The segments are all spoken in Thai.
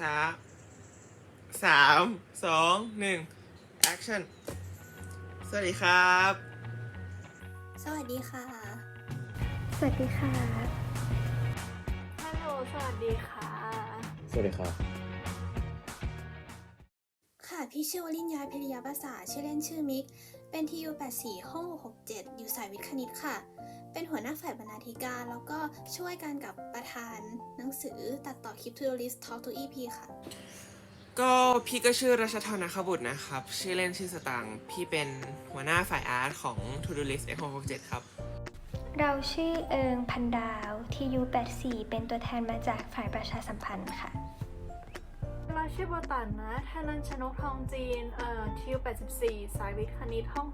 สามสามสองหนึ่ง action สวัสดีครับ สวัสดีค่ะ สวัสดีค่ะ ฮัลโหล สวัสดีค่ะ สวัสดีครับ ค่ะ พี่ชื่อวลินยาพิริยาภาษา ชื่อเล่นชื่อมิก เป็นทียู84ห้อง67อยู่สายวิทย์คณิตค่ะ เป็นหัวหน้าฝ่ายบรรณาธิการ แล้วก็ช่วยกันกับประธานหนังสือตัดต่อคลิป to do list talk to EP ค่ะ ก็พี่ก็ชื่อรัชทรนคบุตรนะครับ ชื่อเล่นชื่อสตางค์พี่เป็นหัวหน้าฝ่ายอาร์ตของ To Do List X667 ครับ เราชื่อเอิงพันดาว TU84 เป็นตัวแทนมาจากฝ่ายประชาสัมพันธ์ค่ะเรา ชื่อโบตันนะธนันชนกทองจีน เอ่อ ทิว 84 สายวิทย์คณิตห้อง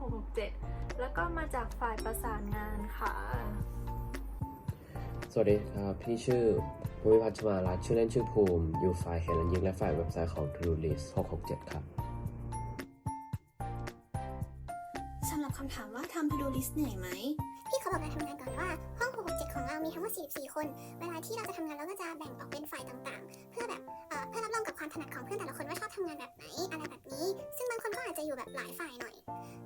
667 แล้วก็มาจากฝ่ายประสานงานค่ะ สวัสดีครับ พี่ชื่อภูมิพัฒน์ชมารัตน์ชื่อเล่นชื่อภูมิ อยู่ฝ่ายเฮลันยิงและฝ่ายเว็บไซต์ของ To Do List 667 ครับ สำหรับคำถามว่าทำ to do list เหนื่อยไหม พี่เขาบอกการทำงานก่อนว่า มีทั้งหมด44 คน เวลาที่เราจะทำงานเราก็จะแบ่งออกเป็นฝ่ายต่างๆ เพื่อแบบเอ่อเพื่อรับรองกับความถนัดของเพื่อนแต่ละคนว่าชอบทำงานแบบไหนอะไรแบบนี้ ซึ่งบางคนก็อาจจะอยู่แบบหลายฝ่ายหน่อย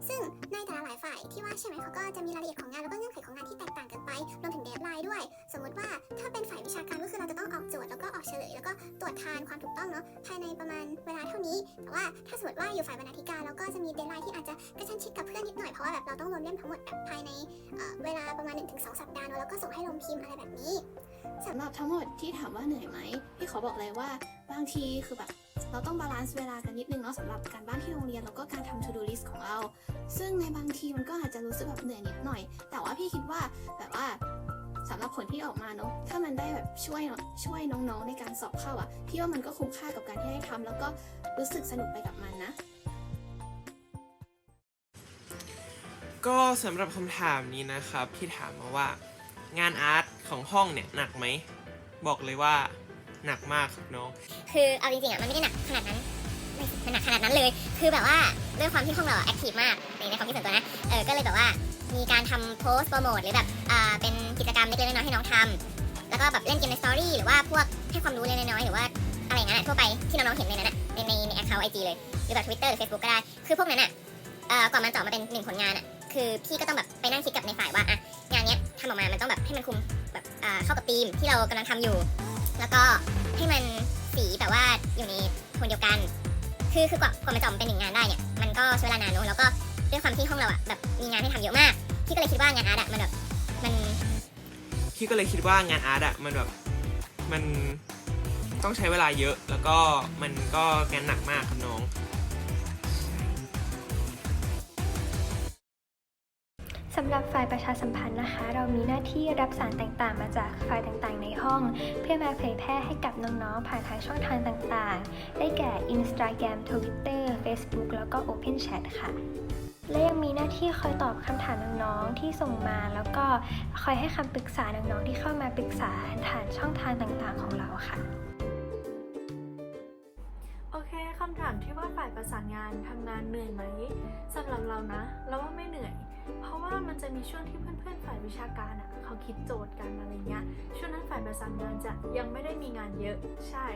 ซึ่งในแต่ละหลายฝ่ายที่ว่าใช่ไหมเขาก็จะมีรายละเอียดของงานแล้วก็เงื่อนไขของงานที่แตกต่างกันไปรวมถึงเดทไลน์ด้วย สมมติว่าถ้าเป็นฝ่ายวิชาการก็คือเราจะต้องออกโจทย์แล้วก็ออกเฉลยแล้วก็ตรวจทานความถูกต้องเนาะภายในประมาณเวลาเท่านี้ แต่ว่าถ้าสมมติว่าอยู่ฝ่ายบรรณาธิการเราก็จะมีเดทไลน์ที่อาจจะกระชั้นชิดกับเพื่อนนิดหน่อยเพราะว่าแบบเราต้องรวมเล่มทั้งหมดแบบภายในเวลาประมาณ 1-2 สัปดาห์เนอะแล้วก็ส่งให้ลงพิมพ์อะไรแบบนี้สำหรับทั้งหมดที่ถามว่าเหนื่อยไหมพี่ขอบอกเลยว่าบางทีคือแบบเราต้องบาลานซ์เวลากันนิดนึงเนาะสำหรับการบ้านที่โรงเรียนแล้วก็การทำ to do list ของเรา ซึ่งในบางทีมันก็อาจจะรู้สึกแบบเหนื่อยนิดหน่อย แต่ว่าพี่คิดว่าแบบว่าสำหรับผลที่ออกมาเนาะถ้ามันได้แบบช่วยช่วยน้องๆในการสอบเข้าอะพี่ว่ามันก็คุ้มค่ากับการที่ได้ทำแล้วก็รู้สึกสนุกไปกับมันนะก็สำหรับคำถามนี้นะครับพี่ถามมาว่า งานอาร์ตของห้องเนี่ยหนักไหม บอกเลยว่าหนักมากครับน้อง คือเอาจริงๆอะมันไม่ได้หนักขนาดนั้นไม่มันหนักขนาดนั้นเลย คือแบบว่าด้วยความที่ห้องเราแอคทีฟมากในในความคิดส่วนตัวนะ เออ ก็เลยแบบว่ามีการทำโพสต์โปรโมทหรือแบบอ่าเป็นกิจกรรมเล็กๆน้อยๆให้น้องทำแล้วก็แบบเล่นเกมในสตอรี่หรือว่าพวกให้ความรู้เล็กๆน้อยๆหรือว่าอะไรอย่างนั้นอะทั่วไปที่น้องๆเห็นในนั้นอะในในในแอคเคาท์ไอจีเลยหรือแบบ Twitter หรือ Facebook ก็ได้ คือพวกนั้นอะเอ่อก่อนมันจะออกมาเป็นหนึ่งผลงานอะคือพี่ก็ต้องแบบไปนั่งคิดกับในฝ่ายว่าอะงานเนี้ย ทำออกมา มันต้องแบบให้มันคุมแบบอ่าเข้ากับธีมที่เรากำลังทำอยู่ แล้วก็ให้มันสีแบบว่าอยู่ในโทนเดียวกัน คือคือกว่ากว่ามันจะออกมาเป็นหนึ่งงานได้เนี่ย มันก็ใช้เวลานานเนอะแล้วก็ด้วยความที่ห้องเราอะแบบมีงานให้ทำเยอะมาก พี่ก็เลยคิดว่างานอาร์ตอะมันแบบมันพี่ก็เลยคิดว่างานอาร์ตอะมันแบบมันต้องใช้เวลาเยอะ แล้วก็มันก็งานหนักมากครับน้อง รับฝ่ายประชาสัมพันธ์นะคะ เรามีหน้าที่รับสารต่างๆ มาจากฝ่ายต่างๆ ในห้อง เพื่อมาเผยแพร่ให้กับน้องๆ ผ่านทางช่องทางต่างๆ ได้แก่ Instagram Twitter Facebook แล้วก็ Open Chat ค่ะและยังมีหน้าที่คอยตอบคำถามน้องๆที่ส่งมา แล้วก็คอยให้คำปรึกษาน้องๆที่เข้ามาปรึกษาผ่านช่องทางต่างๆ ของเราค่ะโอเคคำถามที่ว่าฝ่ายประสานงานทำงานเหนื่อยไหมสำหรับเรานะ เราว่าไม่เหนื่อย เพราะว่ามันจะมีช่วงที่เพื่อนๆฝ่ายวิชาการอะเขาคิดโจทย์กันอะไรเงี้ย ช่วงนั้นฝ่ายประสานงานจะยังไม่ได้มีงานเยอะใช่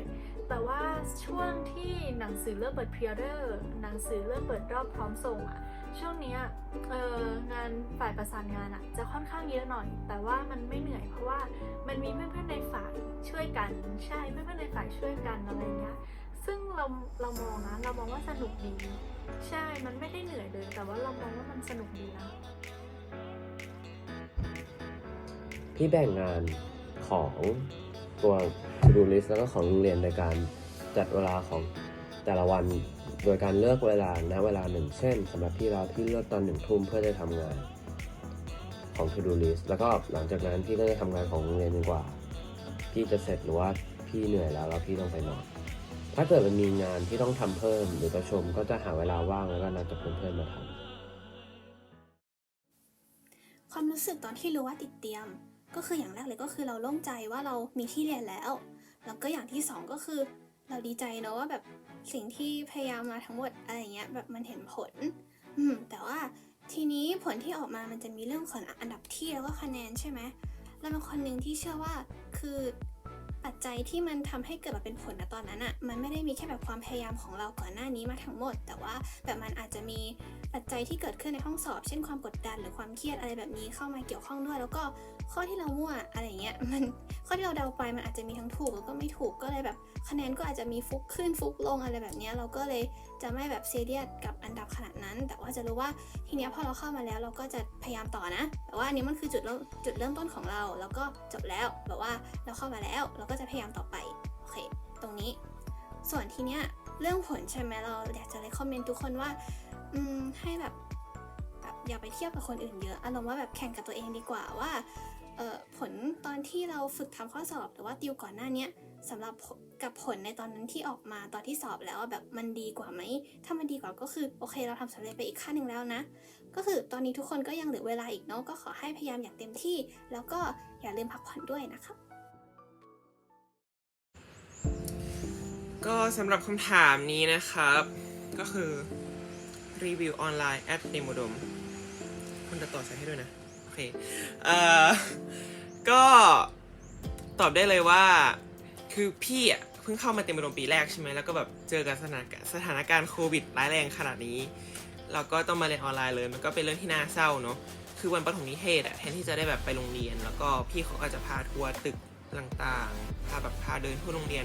แต่ว่าช่วงที่หนังสือเริ่มเปิดพรีออเดอร์หนังสือเริ่มเปิดรอบพร้อมส่งอะช่วงนี้เอองานฝ่ายประสานงานอะจะค่อนข้างเยอะหน่อย แต่ว่ามันไม่เหนื่อยเพราะว่ามันมีเพื่อนๆในฝ่ายช่วยกัน ใช่เพื่อนๆในฝ่ายช่วยกันอะไรเงี้ย ซึ่งเราเรามองนะ เรามองว่าสนุกดี ใช่ มันไม่ได้เหนื่อยเลย แต่ว่าเรามองว่ามันสนุกดีนะ พี่แบ่งงานของตัว To Do List แล้วก็ของโรงเรียนโดยการจัดเวลาของแต่ละวันโดยการเลือกเวลาณเวลาหนึ่ง เช่นสำหรับพี่เราพี่เลือกตอนหนึ่งทุ่มเพื่อจะทำงานของ To Do List แล้วก็หลังจากนั้นพี่ก็จะทำงานของโรงเรียนจนกว่า พี่จะเสร็จหรือว่าพี่เหนื่อยแล้วแล้วพี่ต้องไปนอน ถ้าเกิดมันมีงานที่ต้องทำเพิ่มหรือประชุมก็จะหาเวลาว่างแล้วก็นัดกับเพื่อนๆมาทำความรู้สึกตอนที่รู้ว่าติดเตียม ก็คืออย่างแรกเลยก็คือเราโล่งใจว่าเรามีที่เรียนแล้วแล้วก็อย่างที่สองก็คือ เราดีใจเนอะว่าแบบสิ่งที่พยายามมาทั้งหมดอะไรเงี้ยแบบมันเห็นผล อืม แต่ว่าทีนี้ผลที่ออกมามันจะมีเรื่องของอันดับที่แล้วก็คะแนนใช่ไหมเราเป็นคนหนึ่งที่เชื่อว่าคือ ปัจจัยที่มันทำให้เกิดมาเป็นผลนะตอนนั้นอะมันไม่ได้มีแค่แบบความพยายามของเราก่อนหน้านี้มาทั้งหมด แต่ว่าแบบมันอาจจะมีปัจจัยที่เกิดขึ้นในห้องสอบ เช่นความกดดันหรือความเครียดอะไรแบบนี้เข้ามาเกี่ยวข้องด้วย แล้วก็ ข้อที่เรามั่วอะไรเงี้ยมันข้อที่เราเดาไปมันอาจจะมีทั้งถูกแล้วก็ไม่ถูกก็เลยแบบคะแนนก็อาจจะมีฟุกขึ้นฟุกลงอะไรแบบเนี้ยเราก็เลยจะไม่แบบซีเรียสกับอันดับขนาดนั้น แต่ว่าจะรู้ว่าทีเนี้ยพอเราเข้ามาแล้วเราก็จะพยายามต่อนะ แต่ว่าอันนี้มันคือจุดเริ่มจุดเริ่มต้นของเราแล้วก็จบแล้วแบบว่าเราเข้ามาแล้วเราก็จะพยายามต่อไปโอเค ตรงนี้ ส่วนทีเนี้ยเรื่องผลใช่ไหมเราอยากจะเลยคอมเมนต์ทุกคนว่าอืมให้แบบแบบอย่าไปเทียบกับคนอื่นเยอะอารมณ์ว่าแบบแข่งกับตัวเองดีกว่าว่าเอ่อ ผลตอนที่เราฝึกทำข้อสอบหรือว่าติวก่อนหน้าเนี้ยสำหรับกับผลในตอนนั้นที่ออกมาตอนที่สอบแล้วแบบมันดีกว่าไหม ถ้ามันดีกว่าก็คือโอเค เราทำสำเร็จไปอีกขั้นหนึ่งแล้วนะ ก็คือตอนนี้ทุกคนก็ยังเหลือเวลาอีกเนาะก็ขอให้พยายามอย่างเต็มที่ แล้วก็อย่าลืมพักผ่อนด้วยนะครับก็สำหรับคำถามนี้นะครับ ก็คือรีวิวออนไลน์แอดเดโมดมคุณจะต่อใส่ให้ด้วยนะ เคเอ่อก็ตอบได้เลยว่า คือพี่อะเพิ่งเข้ามาเต็มโดมปีแรกใช่ไหมแล้วก็แบบเจอกับสถานสถานการณ์โควิดร้ายแรงขนาดนี้ เราก็ต้องมาเรียนออนไลน์เลย มันก็เป็นเรื่องที่น่าเศร้าเนาะคือวันปฐมนิเทศอะแทนที่จะได้แบบไปโรงเรียน แล้วก็พี่เขาก็จะพาทัวร์ตึกต่างๆพาแบบพาเดินทั่วโรงเรียน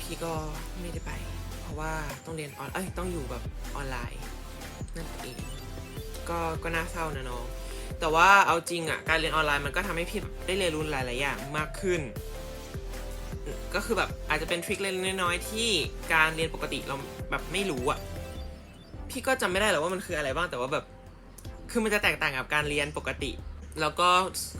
พี่ก็ไม่ได้ไป เพราะว่าต้องเรียนออนเอ้ยต้องอยู่แบบออนไลน์นั่นเองก็ก็น่าเศร้านะน้อง แต่ว่าเอาจริงอะการเรียนออนไลน์มันก็ทำให้พี่แบบได้เรียนรู้หลายๆอย่างมากขึ้น ก็คือแบบอาจจะเป็นทริคเล็กๆน้อยๆที่การเรียนปกติเราแบบไม่รู้อะพี่ก็จำไม่ได้หรอกว่ามันคืออะไรบ้างแต่ว่าแบบคือมันจะแตกต่างกับการเรียนปกติ แล้วก็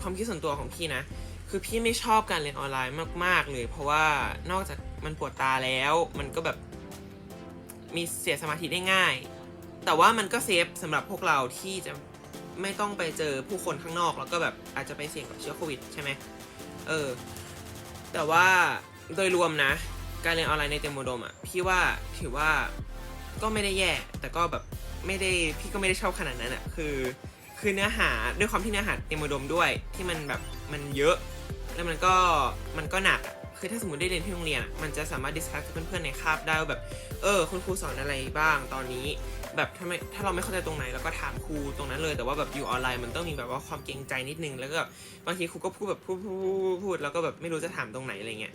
ความคิดส่วนตัวของพี่นะ คือพี่ไม่ชอบการเรียนออนไลน์มาก ๆ เลย เพราะว่านอกจากมันปวดตาแล้ว มันก็แบบมีเสียสมาธิได้ง่าย แต่ว่ามันก็เซฟสำหรับพวกเราที่จะ ไม่ต้องไปเจอผู้คนข้างนอกแล้วก็แบบอาจจะไปเสี่ยงกับเชื้อโควิดใช่ไหมเออ แต่ว่าโดยรวมนะ การเรียนออนไลน์ในเตมโมโดมอะพี่ว่าถือว่าก็ไม่ได้แย่ แต่ก็แบบไม่ได้พี่ก็ไม่ได้ชอบขนาดนั้นอะคือคือเนื้อหาด้วยความที่เนื้อหาเตมโมโดมด้วยที่มันแบบมันเยอะ แล้วมันก็มันก็หนัก คือถ้าสมมติได้เรียนที่โรงเรียนมันจะสามารถดิสคัสกับเพื่อนๆในคาบได้ว่าแบบ เออ คุณครูสอนอะไรบ้างตอนนี้ แบบถ้าไม่ถ้าเราไม่เข้าใจตรงไหนเราก็ถามครูตรงนั้นเลย แต่ว่าแบบอยู่ออนไลน์มันต้องมีแบบว่าความเกรงใจนิดนึง แล้วก็บางทีครูก็พูดแบบพูดพูดพูดพูดแล้วก็แบบไม่รู้จะถามตรงไหนอะไรเงี้ย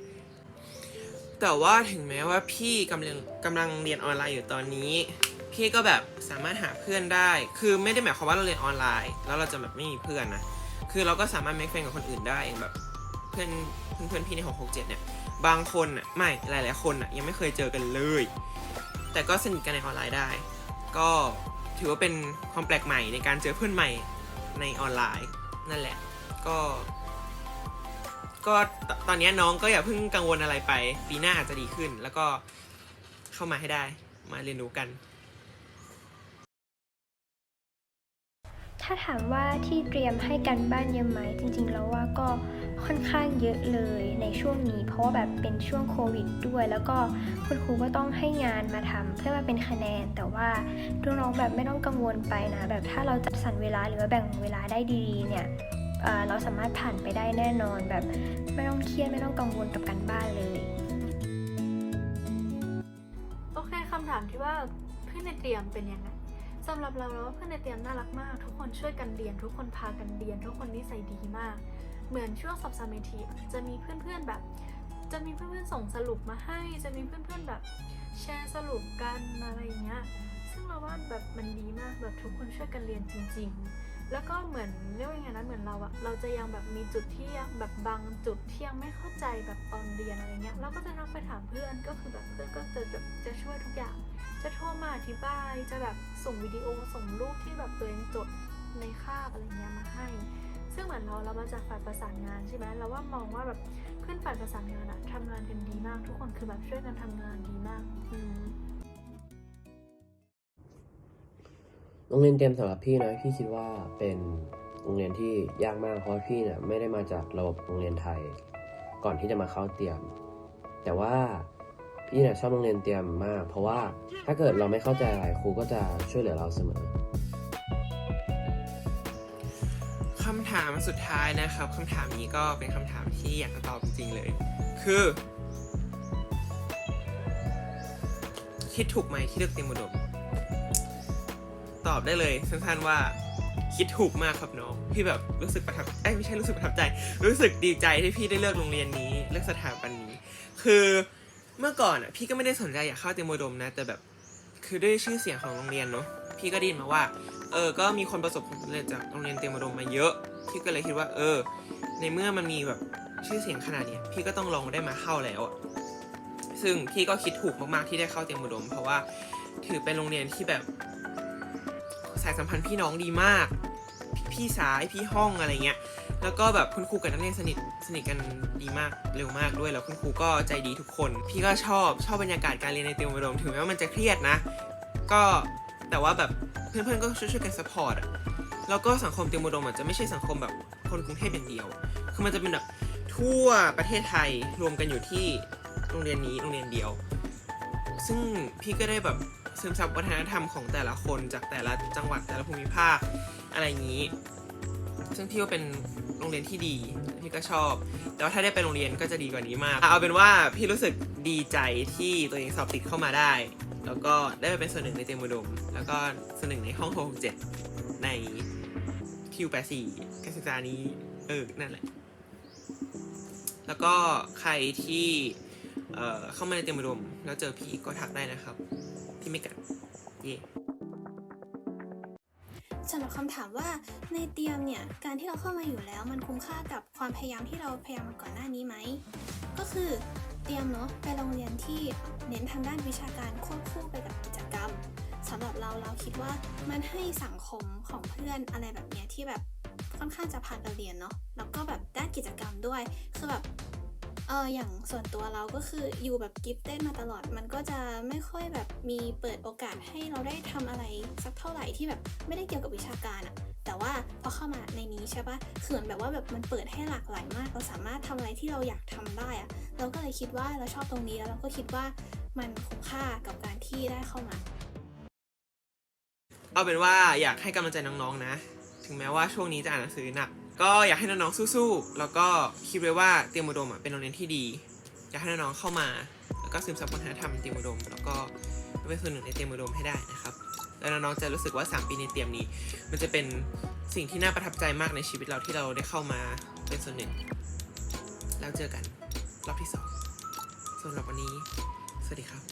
แต่ว่าถึงแม้ว่าพี่กำลังกำลังเรียนออนไลน์อยู่ตอนนี้ พี่ก็แบบสามารถหาเพื่อนได้ คือไม่ได้หมายความว่าเราเรียนออนไลน์ แล้วเราจะแบบไม่มีเพื่อนนะคือเราก็สามารถ make friend กับคนอื่นได้แบบ เพื่อนเพื่อนเพื่อนพี่ใน667เนี่ยบางคนอะไม่หลายๆคนอะยังไม่เคยเจอกันเลย แต่ก็สนิทกันในออนไลน์ได้ ก็ถือว่าเป็นความแปลกใหม่ในการเจอเพื่อนใหม่ในออนไลน์นั่นแหละ ก็ ก็ตตอนนี้น้องก็อย่าเพิ่งกังวลอะไรไป ปีหน้าอาจจะดีขึ้น แล้วก็เข้ามาให้ได้มาเรียนรู้กัน ถ้าถามว่าที่เตรียมให้กันบ้านเยอะไหมจริง ๆ แล้วว่าก็ ค่อนข้างเยอะเลยในช่วงนี้ เพราะว่าแบบเป็นช่วงโควิดด้วย แล้วก็คุณครูก็ต้องให้งานมาทำเพื่อมาเป็นคะแนน แต่ว่าน้องๆแบบไม่ต้องกังวลไปนะ แบบถ้าเราจัดสรรเวลาหรือว่าแบ่งเวลาได้ดีๆเนี่ยเเราสามารถผ่านไปได้แน่นอนแบบไม่ต้องเครียดไม่ต้องกังวลกับการบ้านเลยโอเคคำถามที่ว่าเพื่อนในเตรียมเป็นยังไงสำหรับเราแล้วเพื่อนในเตรียมน่ารักมาก ทุกคนช่วยกันเรียน ทุกคนพากันเรียน ทุกคนนิสัยดีมาก เหมือนช่วงสัปดาห์เมทีจะมีเพื่อนๆแบบ จะมีเพื่อนๆส่งสรุปมาให้ จะมีเพื่อนๆแบบแชร์สรุปกันอะไรเงี้ย ซึ่งเราว่าแบบมันดีมากแบบทุกคนช่วยกันเรียนจริง ๆ แล้วก็เหมือนเรียกว่าไงนะเหมือนเราอะเราจะยังแบบมีจุดที่ยังแบบบางจุดที่ยังไม่เข้าใจแบบตอนเรียนอะไรเงี้ย เราก็จะทักไปถามเพื่อนก็คือแบบเพื่อนก็จะแบบจะช่วยทุกอย่าง จะโทรมาอธิบาย จะแบบส่งวิดีโอส่งรูปที่แบบตัวเองจดในคาบอะไรเงี้ยมาให้ ซึ่งเหมือนเราเรามาจากฝ่ายประสานงานใช่ไหมเราว่ามองว่าแบบเพื่อนฝ่ายประสานงานอะทำงานกันดีมาก ทุกคนคือแบบช่วยกันทำงานดีมากอืมโรงเรียนเตรียมสำหรับพี่นะพี่คิดว่าเป็นโรงเรียนที่ยากมากเพราะพี่เนี่ยไม่ได้มาจากระบบโรงเรียนไทย ก่อนที่จะมาเข้าเตรียม แต่ว่าพี่เนี่ยชอบโรงเรียนเตรียมมาก เพราะว่าถ้าเกิดเราไม่เข้าใจอะไรครูก็จะช่วยเหลือเราเสมอามสุดท้ายนะครับคำถามนี้ก็เป็นคำถามที่อยากจะตอบจริงๆเลย คือ คิดถูกไหมที่เลือกเตรียมอุดม ตอบได้เลยสั้นๆว่าคิดถูกมากครับน้องพี่แบบรู้สึกประทับเอ้ไม่ใช่รู้สึกประทับใจ รู้สึกดีใจที่พี่ได้เลือกโรงเรียนนี้ เลือกสถาบันนี้ คือเมื่อก่อนอะพี่ก็ไม่ได้สนใจอยากเข้าเตรียมอุดมนะ แต่แบบ คือด้วยชื่อเสียงของโรงเรียนเนาะพี่ก็ได้ยินมาว่า เออ ก็มีคนประสบความสำเร็จจากโรงเรียนเตรียมอุดมมาเยอะ พี่ก็เลยคิดว่า เออ ในเมื่อมันมีแบบชื่อเสียงขนาดเนี้ยพี่ก็ต้องลองได้มาเข้าแล้วอะซึ่งพี่ก็คิดถูกมากๆที่ได้เข้าเตรียมอุดม เพราะว่าถือเป็นโรงเรียนที่แบบสายสัมพันธ์พี่น้องดีมาก พี่พี่สายพี่ห้องอะไรเงี้ย แล้วก็แบบคุณครูกับนักเรียนสนิทสนิทกันดีมากเร็วมากด้วยแล้วคุณครูก็ใจดีทุกคน พี่ก็ชอบชอบบรรยากาศการเรียนในเตรียมอุดมถึงแม้ว่ามันจะเครียดนะ ก็แต่ว่าแบบ เพื่อนๆก็ช่วยๆกันสปอร์ตอะแล้วก็สังคมเตรียมอุดมอะจะไม่ใช่สังคมแบบคนกรุงเทพอย่างเดียว คือมันจะเป็นแบบทั่วประเทศไทยรวมกันอยู่ที่โรงเรียนนี้โรงเรียนเดียว ซึ่งพี่ก็ได้แบบซึมซับวัฒนธรรมของแต่ละคนจากแต่ละจังหวัดแต่ละภูมิภาคอะไรอย่างนี้ ซึ่งพี่ว่าเป็นโรงเรียนที่ดีพี่ก็ชอบ แต่ว่าถ้าได้ไปโรงเรียนก็จะดีกว่านี้มาก เอาเป็นว่าพี่รู้สึกดีใจที่ตัวเองสอบติดเข้ามาได้ แล้วก็ได้ไปเป็นส่วนหนึ่งในเตรียมอุดม แล้วก็ส่วนหนึ่งในห้อง667ในคิวแปสี่การศึกษานี้เออ นั่นแหละ แล้วก็ใครที่เอ่อเข้ามาในเตรียมอุดม แล้วเจอพี่ก็ทักได้นะครับพี่ไม่กัดเย่สำหรับคำถามว่าในเตรียมเนี่ยการที่เราเข้ามาอยู่แล้วมันคุ้มค่ากับความพยายามที่เราพยายามมาก่อนหน้านี้ไหมก็คือเตรียมเนาะเป็นโรงเรียนที่ เน้นทางด้านวิชาการควบคู่ไปกับกิจกรรมสำหรับเราเราคิดว่ามันให้สังคมของเพื่อนอะไรแบบเนี้ยที่แบบค่อนข้างจะผ่านการเรียนเนาะแล้วก็แบบด้านกิจกรรมด้วยคือแบบเอออย่างส่วนตัวเราก็คืออยู่แบบกิฟเต้นมาตลอด มันก็จะไม่ค่อยแบบมีเปิดโอกาสให้เราได้ทำอะไรสักเท่าไหร่ที่แบบไม่ได้เกี่ยวกับวิชาการอะ แต่ว่าพอเข้ามาในนี้ใช่ปะคือเหมือนแบบว่าแบบมันเปิดให้หลากหลายมาก เราสามารถทำอะไรที่เราอยากทำได้อะเราก็เลยคิดว่าเราชอบตรงนี้แล้วเราก็คิดว่ามันคุ้มค่ากับการที่ได้เข้ามา เอาเป็นว่าอยากให้กำลังใจน้องๆนะ ถึงแม้ว่าช่วงนี้จะอ่านหนังสือหนัก ก็อยากให้น้องๆสู้ๆ แล้วก็คิดไว้ว่าเตรียมอุดมเป็นโรงเรียนที่ดี อยากให้น้องๆเข้ามา แล้วก็ซึมซับวัฒนธรรมเตรียมอุดม แล้วก็เป็นส่วนหนึ่งในเตรียมอุดมให้ได้นะครับ แล้วน้องจะรู้สึกว่า 3 ปีในเตรียมนี้ มันจะเป็นสิ่งที่น่าประทับใจมากในชีวิตเราที่เราได้เข้ามาเป็นส่วนหนึ่ง แล้วเจอกันรอบที่สองสำหรับวันนี้ สวัสดีครับ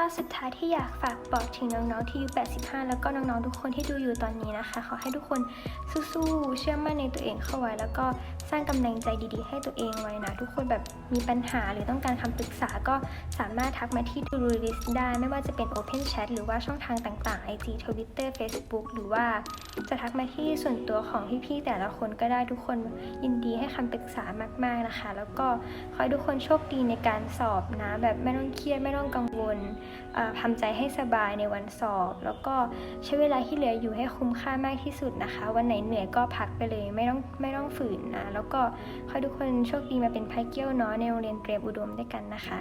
ก็สุดท้ายที่อยากฝากบอกถึงน้องๆที่อยู่85 แล้วก็น้องๆทุกคนที่ดูอยู่ตอนนี้นะคะ ขอให้ทุกคนสู้ๆ เชื่อมั่นในตัวเองเข้าไว้ แล้วก็สร้างกำลังใจดีๆ ให้ตัวเองไว้นะ ทุกคนแบบมีปัญหาหรือต้องการคำปรึกษาก็สามารถทักมาที่ดูรูลิสได้ ไม่ว่าจะเป็น Open Chat หรือว่าช่องทางต่างๆ IG Twitter Facebook หรือว่า จะทักมาที่ส่วนตัวของพี่ๆแต่ละคนก็ได้ทุกคนยินดีให้คำปรึกษามาก ๆนะคะ แล้วก็ขอให้ทุกคนโชคดีในการสอบนะแบบไม่ต้องเครียดไม่ต้องกังวลทำใจให้สบายในวันสอบ แล้วก็ใช้เวลาที่เหลืออยู่ให้คุ้มค่ามากที่สุดนะคะ วันไหนเหนื่อยก็พักไปเลยไม่ต้องไม่ต้องฝืนนะแล้วก็ขอให้ทุกคนโชคดีมาเป็นพายเกี้ยวเนาะในโรงเรียนเตรียมอุดมด้วยกันนะคะ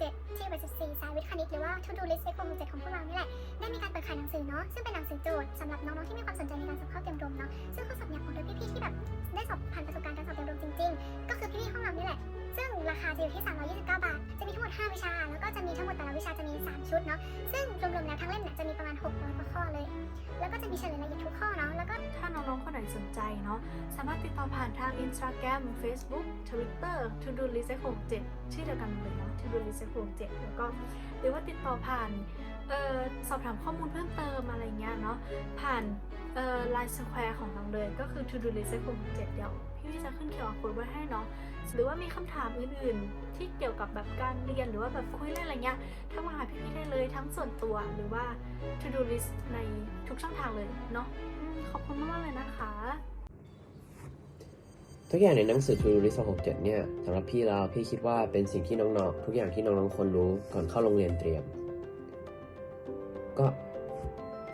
7 ที่ 114 สายวิทย์คณิตหรือว่า To Do List เว็บของดของพวกเรานี่แหละ ได้มีการเปิดขายหนังสือเนาะ ซึ่งเป็นหนังสือโจทย์สำหรับน้องๆ ที่มีความสนใจในการสอบเข้าเตรียมรมเนาะ ซึ่งข้อสอบเนี่ยของโดยพี่ๆที่แบบได้สอบผ่านประสบการณ์การสอบเตรียมรมจริงๆ ก็คือพี่ๆห้องเรานี่แหละ ซึ่งราคาจะอยู่ที่ 329 บาท จะมีทั้งหมด 5 วิชา แล้วก็จะมีทั้งหมดแต่ละวิชาจะมี 3 ชุดเนาะ ซึ่งรวมๆแล้วทั้งเล่มเนี่ยจะมีประมาณ 600กว่าข้อเลย แล้วก็จะมีเฉลยละเอียดทุกข้อเนาะ แล้วก็ถ้าน้องๆคนไหนสนใจเนาะ สามารถติดต่อผ่านทาง Instagram Facebook Twitter To Do List 67ชื่อเดียวกันเลยเนาะ To Do List 67แล้วก็หรือว่าติดต่อผ่านเอ่อสอบถามข้อมูลเพิ่มเติมอะไรเงี้ยเนาะผ่านเอ่อ Line Square ของเราเลยก็คือ To Do List 67เดี๋ยว พี่จะขึ้น QR code ไว้ให้เนาะหรือว่ามีคำถามอื่นๆ ที่เกี่ยวกับแบบการเรียนหรือว่าแบบคุยเล่นอะไรเงี้ยทักมาหาพี่ๆได้เลยทั้งส่วนตัวหรือว่า To Do List ในทุกช่องทางเลยเนาะขอบคุณมากๆเลยนะคะ ทุกอย่างในหนังสือ To Do List 267เนี่ยสำหรับพี่แล้วพี่คิดว่าเป็นสิ่งที่น้องๆทุกอย่างที่น้องๆควรรู้ก่อนเข้าโรงเรียนเตรียม ก็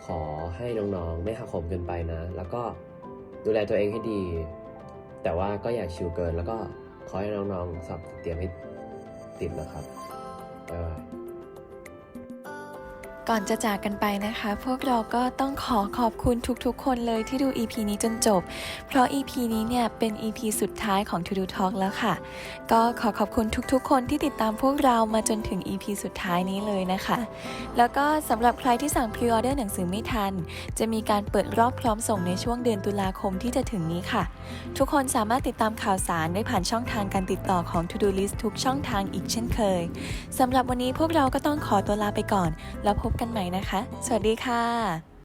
ขอให้น้องๆ ไม่หักโหมเกินไปนะ แล้วก็ดูแลตัวเองให้ดี แต่ว่าก็อย่าชิวเกินแล้วก็ขอให้น้องๆสอบเตรียมให้ติดนะครับบ๊ายบาย ก่อนจะจากกันไปนะคะ พวกเราก็ต้องขอขอบคุณทุกๆ คนเลยที่ดู EP นี้จนจบ เพราะ EP นี้เนี่ยเป็น EP สุดท้ายของ To Do Talk แล้วค่ะ ก็ขอขอบคุณทุกๆ คนที่ติดตามพวกเรามาจนถึง EP สุดท้ายนี้เลยนะคะ แล้วก็สำหรับใครที่สั่งพรีออเดอร์หนังสือไม่ทัน จะมีการเปิดรอบพร้อมส่งในช่วงเดือนตุลาคมที่จะถึงนี้ค่ะ ทุกคนสามารถติดตามข่าวสารได้ผ่านช่องทางการติดต่อของ To Do List ทุกช่องทางอีกเช่นเคยสำหรับวันนี้พวกเราก็ต้องขอตัวลาไปก่อนแล้วพบกันใหม่นะคะ สวัสดีค่ะ